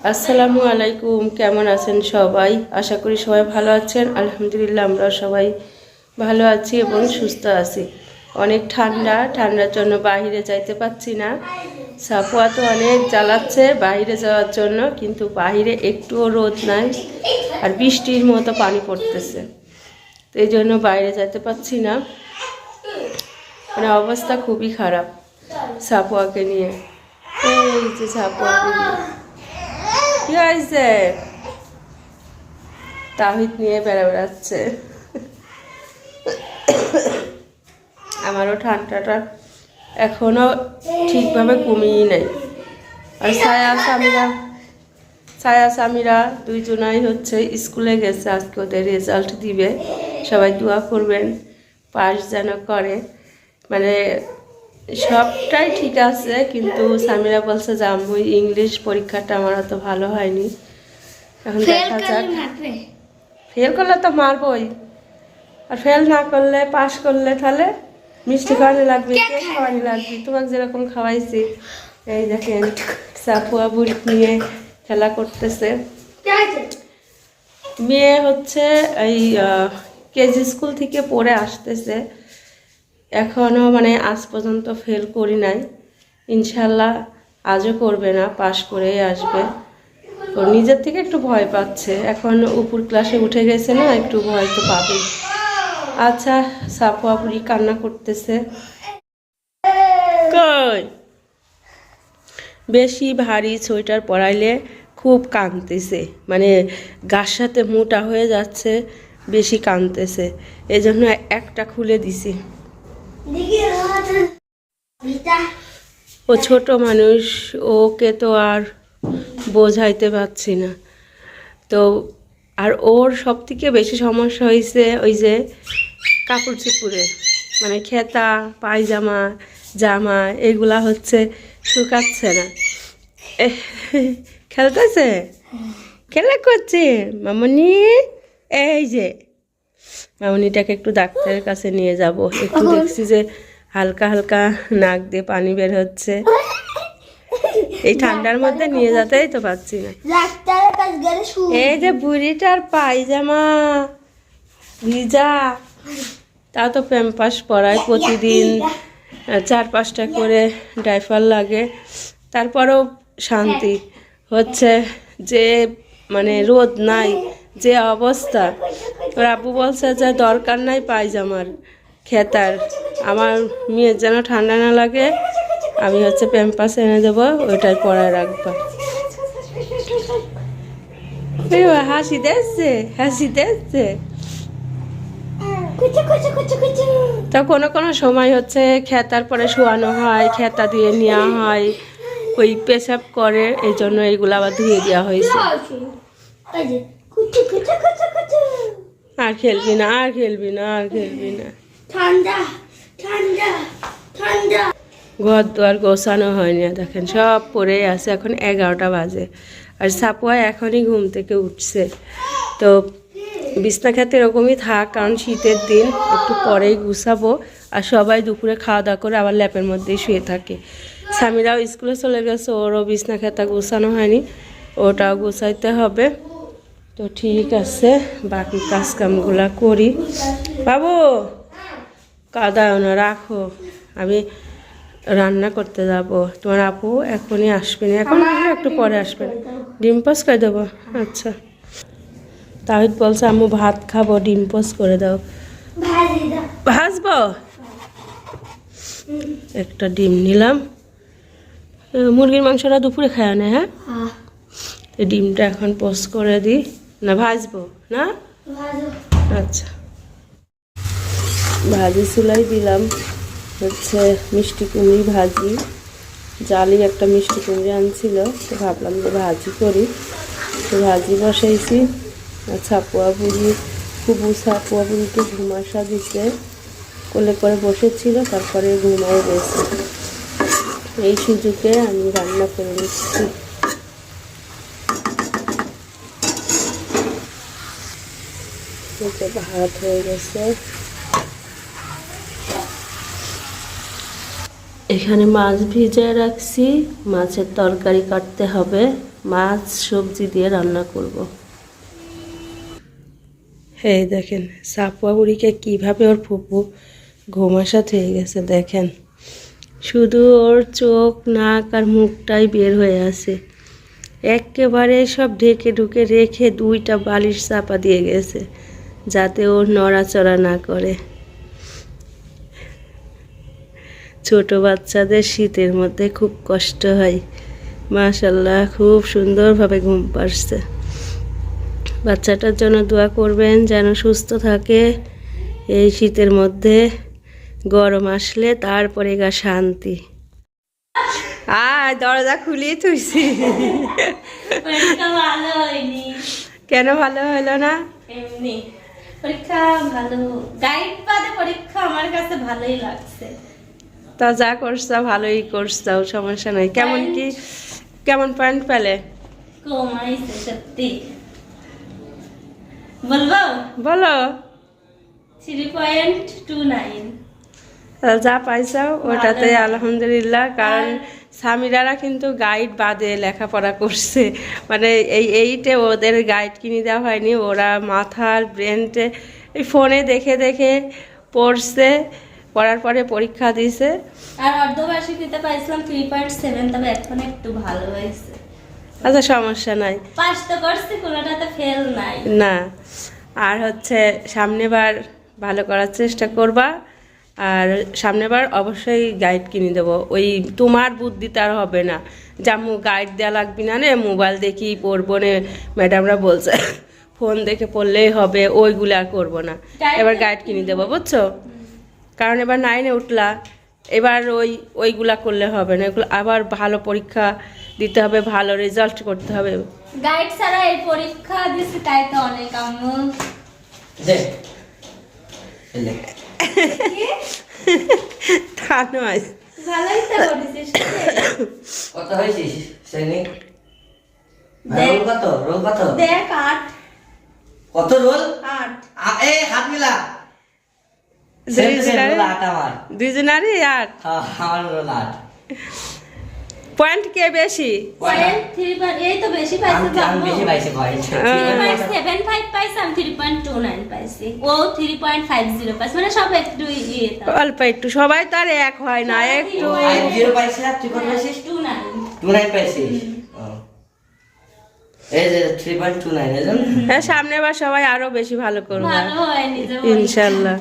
আসসালামু আলাইকুম, কেমন আছেন সবাই? আশা করি সবাই ভালো আছেন। আলহামদুলিল্লাহ আমরা সবাই ভালো আছি এবং সুস্থ আছি। অনেক ঠান্ডা, ঠান্ডার জন্য বাইরে যাইতে পাচ্ছি না। সাপুয়া তো অনেক জ্বালাচ্ছে বাইরে যাওয়ার জন্য, কিন্তু বাইরে একটুও রোদ নাই আর বৃষ্টির মতো পানি পড়তেছে। তো এই জন্য বাইরে যেতে পাচ্ছি না। মানে অবস্থা খুবই খারাপ সাপুয়াকে নিয়ে। এই যে সাপুয়াকে নিয়ে। কি হয়েছে তাহিদ নিয়ে বেড়া বেড়াচ্ছে। আমারও ঠান্ডাটা এখনও ঠিকভাবে কমিয়ে নেই। আর ছায়া স্বামীরা ছায়া স্বামীরা দুইজনাই হচ্ছে স্কুলে গেছে, আজকে ওদের রেজাল্ট দিবে। সবাই দোয়া করবেন, পাস যেন করে। মানে সবটাই ঠিক আছে কিন্তু সামিরা বলছে যে আম্মু ইংলিশ পরীক্ষাটা আমার অত ভালো হয়নি। এখন দেখা যাক। ফেল করলে তো মারবই। আর ফেল না করলে পাস করলে তাহলে মিষ্টি খাওয়ানো লাগবে কেক খাওয়ানো লাগবে। তোমাকে যেরকম খাওয়াইছি এই দেখেন সাপুয়া বুড়ি নিয়ে খেলা করতেছে। মেয়ে হচ্ছে এই কেজি স্কুল থেকে পড়ে আসতেছে। এখনও মানে আজ পর্যন্ত ফেল করি নাই। ইনশাল্লাহ আজও করবে না, পাশ করেই আসবে। ও নিজের থেকে একটু ভয় পাচ্ছে। এখন উপর ক্লাসে উঠে গেছে না, একটু ভয় তো পাবে আচ্ছা সাপুয়া বুড়ি কান্না করতেছে। কই? বেশি ভারী সোয়েটার পরাইলে খুব কাঁদতেছে মানে গার সাথে মোটা হয়ে যাচ্ছে, বেশি কাঁদতেছে এই জন্য একটা খুলে দিছি। ও ছোট মানুষ ওকে তো আর বোঝাইতে পারছি না। তো আর ওর সব থেকে বেশি সমস্যা হয়েছে ওই যে কাপড় চুপুরে মানে খেতা পায়জামা জামা এগুলা হচ্ছে শুকাচ্ছে না। খেলতেছে? খেলা করছে? মামনি? এই যে মামনিটাকে একটু ডাক্তারের কাছে নিয়ে যাব। একটু দেখছি যে হালকা হালকা নাক দিয়ে পানি বের হচ্ছে। এই ঠান্ডার মধ্যে নিয়ে যেতেই তো পাচ্ছি না। এই যে বুড়িটার পায়জামা ভিজা। তা তো প্যাম্পাস পরায় প্রতিদিন চার পাঁচটা করে ডাইফার লাগে। তারপরেও শান্তি হচ্ছে যে মানে রোদ নাই যে অবস্থা। আব্বু বলছে যে, দরকার নাই পায়জামার খেতার। আমার মেয়ের যেন ঠান্ডা না লাগে, আমি হচ্ছে প্যাম্পাস এনে দেবো, ওইটাই পরায় রাখব। হাসি দেখছে হাসি দেখছে। তো কোনো কোনো সময় হচ্ছে খেতার পরে শোয়ানো হয়, খেতা ধুয়ে নেওয়া হয়, ওই পেশাব করে এই জন্য এইগুলো আবার ধুয়ে দেওয়া হয়েছে। আর খেলবি না আর খেলবি না আর খেলবি না। ঠান্ডা ঠান্ডা ঠান্ডা। ঘর দুয়ার গোছানো হয়নি দেখেন সব পড়ে আছে এখন এগারোটা বাজে। আর সাপুয়া এখনই ঘুম থেকে উঠছে। তো বিছনা খেতে এরকমই থাক কারণ শীতের দিন একটু পরেই গুছাবো। আর সবাই দুপুরে খাওয়া দাওয়া করে আবার ল্যাপের মধ্যেই শুয়ে থাকে। স্বামীরাও স্কুলে চলে গেছে ওরও বিছনা খেতা গোছানো হয়নি ওটাও গোছাইতে হবে। তো ঠিক আছে বাকি কাজকামগুলা করি। বাবু কাদায় না রাখো। আমি রান্না করতে যাব। তোমার আপু এখনই আসবে না এখন একটু পরে আসবে। ডিম পোস করে দেবো। আচ্ছা। তাহিদ বলছে আম্মু ভাত খাব ডিম পোস করে দাও। ভাজি দাও। ভাজবো? একটা ডিম নিলাম। মুরগির মাংসটা দুপুরে খায় না হ্যাঁ? হ্যাঁ। ডিমটা এখন পোস করে দিই। না ভাজবো না? আচ্ছা। ভাজি চুলাই দিলাম হচ্ছে মিষ্টি কুমড়ি ভাজি। জালি একটা মিষ্টি কুমড়ি আনছিল তো ভাবলাম যে ভাজি করি। তো ভাজি বসাইছি আর ছাপুয়া বুড়ি খুবু ছাপুয়া বুড়িকে ঘুমাসা দিতে কোলে করে বসেছিল তারপরে ঘুমায় গেছে। এই সুযোগে আমি রান্না করে নিচ্ছি। যে ভাত হয়ে গেছে। এখানে মাছ ভিজিয়ে রাখছি। মাছের তরকারি কাটতে হবে। মাছ, সবজি দিয়ে রান্না করব। এই দেখেন সাপুয়া বুড়িকে কীভাবে ওর ফুপু ঘুমাসাত হয়ে গেছে দেখেন। শুধু ওর চোখ, নাক আর মুখটাই বের হয়ে আছে। একেবারে সব ঢেকে ঢুকে রেখে দুইটা বালিশ চাপা দিয়ে গেছে। যাতে ও নড়াচড়া না করে। ছোট বাচ্চাদের শীতের মধ্যে খুব কষ্ট হয়। মাশাল্লাহ খুব সুন্দরভাবে ঘুম পাড়ছে। বাচ্চাটার জন্য দোয়া করবেন যেন সুস্থ থাকে। এই শীতের মধ্যে গরম আসলে তারপরে গা শান্তি। আয় দরজা খুলিয়ে তুইছি কেন ভালো হলো না? এমনি। পরীক্ষা ভালো। গাইড বাদে পরীক্ষা আমার কাছে ভালোই লাগছে। তা যা করছ ভালোই করছ সমস্যা নাই। কেমন কি? কেমন পয়েন্ট পেলে? কমাইছে সত্যি। বলব? বলো। থ্রি পয়েন্ট টু নাইন যা পাইছাও ওটাতে আলহামদুলিল্লাহ কারণ স্বামীরারা কিন্তু গাইড বাদে লেখাপড়া করছে। মানে এই এইটে ওদের গাইড কিনে দেওয়া হয়নি ওরা মাথার ব্রেনটে এই ফোনে দেখে দেখে পড়ছে পড়ার পরে পরীক্ষা দিছে। আর অর্ধবার্ষিকীতে পাইছিলাম থ্রি পয়েন্ট সেভেন তবে এখন একটু ভালো হয়েছে। আচ্ছা সমস্যা নাই। পাস তো করছি কোনোটাতে ফেল নাই। না আর হচ্ছে সামনেবার ভালো করার চেষ্টা করবা। আর সামনেবার অবশ্যই গাইড কিনে দেবো। ওই তোমার বুদ্ধিতে আর হবে না। জামু গাইড দেওয়া লাগবে না রে মোবাইল দেখি পড়ব নে। ম্যাডামরা বলছে ফোন দেখে পড়লেই হবে ওইগুলো আর করব না। এবার গাইড কিনে দেবো বুঝছ? কারণ এবার নাইনে উঠলা এবার ওই ওইগুলা করলে হবে না। এগুলো আবার ভালো পরীক্ষা দিতে হবে ভালো রেজাল্ট করতে হবে। গাইড ছাড়া এই পরীক্ষা দিছি তাই তো অনেক আম্মু। তা নয় কত হয়েছিস সৈনিক কত? রোল কত? দেখ আট। কত রোল? এ হাত মিলা। হ্যাঁ, আমার রোল আট। পয়েন্ট কে বেশি? পয়েন্ট পয়েন্ট এই তো বেশি পাইছে আমি বেশি পাইছি পয়েন্ট পাইছি আমি পাইছি। ও পাইছে মানে সব একটু ইয়ে অল্প একটু সবাই তো আর এক হয় না একটু ফাইভ জিরো আর তুই কত পাইছিস? টু নাইন টু নাইন পাইছিস? ও। এই যে থ্রি পয়েন্ট টু নাইন এজন হ্যাঁ সামনে বার সবাই আরও বেশি ভালো করবে। ইনশাল্লাহ।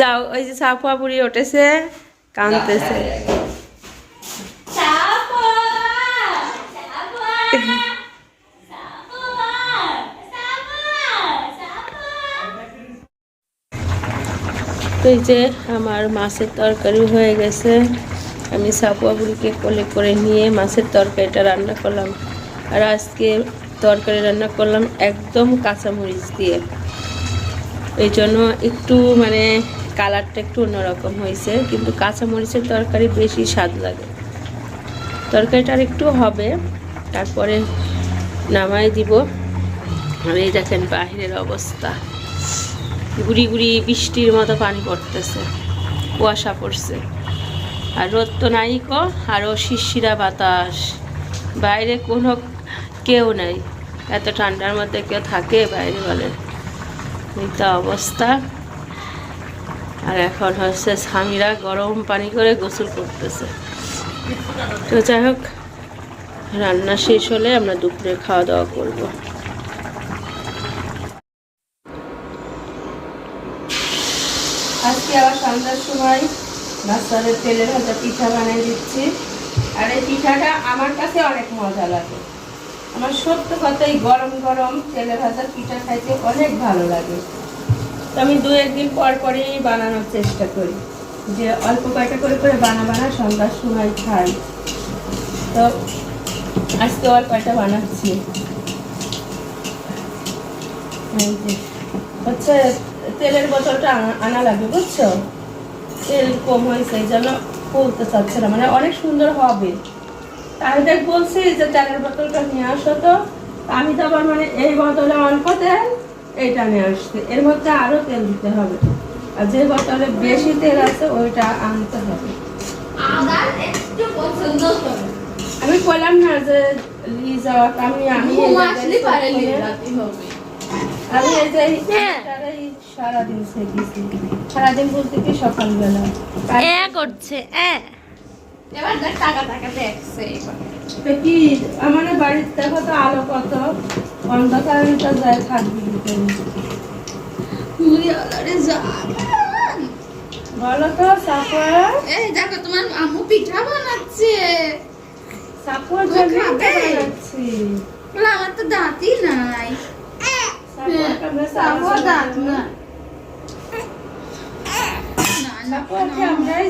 যাও, ওই যে সাপুয়া বুড়ি উঠেছে, কাঁদতেছে। এই যে আমার মাছের তরকারি হয়ে গেছে। আমি সাপুয়া বুড়িকে কোলে করে নিয়ে মাছের তরকারিটা রান্না করলাম। আর আজকে তরকারি রান্না করলাম একদম কাঁচামরিচ দিয়ে। এই জন্য একটু মানে কালারটা একটু অন্যরকম হয়েছে, কিন্তু কাঁচামরিচের তরকারি বেশি স্বাদ লাগে। তরকারিটা আর একটু হবে, তারপরে নামাই দিব। আর এই দেখেন বাহিরের অবস্থা। গুড়ি গুড়ি বৃষ্টির মতো পানি পড়তেছে, কুয়াশা পড়ছে। আর রোদ তো নাই ক আরও শিশিরা বাতাস। বাইরে কোনো কেউ নাই। এত ঠান্ডার মধ্যে কেউ থাকে, বাইরে বলে। এই অবস্থা। আর এখন হচ্ছে স্বামীরা গরম পানি করে গোসল করতেছে। তো যাই হোক, রান্না শেষ হলে আমরা দুপুরে খাওয়া দাওয়া করব। আজকে আবার সন্ধ্যার সময় বাচ্চাদের তেলের ভাজা পিঠা বানিয়ে দিচ্ছি। আর এই পিঠাটা আমার কাছে অনেক মজা লাগে। আমার সত্য কথাই গরম গরম তেলে ভাজা পিঠা খাইতে অনেক ভালো লাগে। তো আমি দু একদিন পর পরেই বানানোর চেষ্টা করি। যে অল্প কয়টা করে করে বানা বানা সন্ধ্যার সময় খাই। তো আজকে অল্প কয়টা বানাচ্ছি। হচ্ছে তেলের বোতলটা আনা- লাগবে, বুঝছ? তেল কম হয়েছে, এই জন্য বলতে চাচ্ছে না। মানে অনেক সুন্দর হবে। তাহলে বলছি যে তেলের বোতলটা নিয়ে আসো তো। আমি তো আবার মানে এই বোতলে অল্প তেল এইটা নিয়ে আসছে এর মধ্যে আরও তেল দিতে হবে। আর যে বোতলে বেশি তেল আছে ওইটা আনতে হবে। বললাম না যে লিজা আমি আমি আমি এই যে হ্যাঁ। সারাদিন সারাদিন বলতে কি সকালবেলা? এ করছে এ। এবার দেখ টাকা টাকা দেখছে তো কি আমার বাড়ির দেখো তো আলো কত অন্ধকারে তো যায় থাকবি ভিতরে। আলারে জান বলো তো সাপুয়া। এই দেখো তোমার আম্মু পিঠা বানাচ্ছে। সাপুয়ার ও জন্য? বলে আমার তো দাঁতই নাই। সাপুয়াকে দাঁত না আমরাই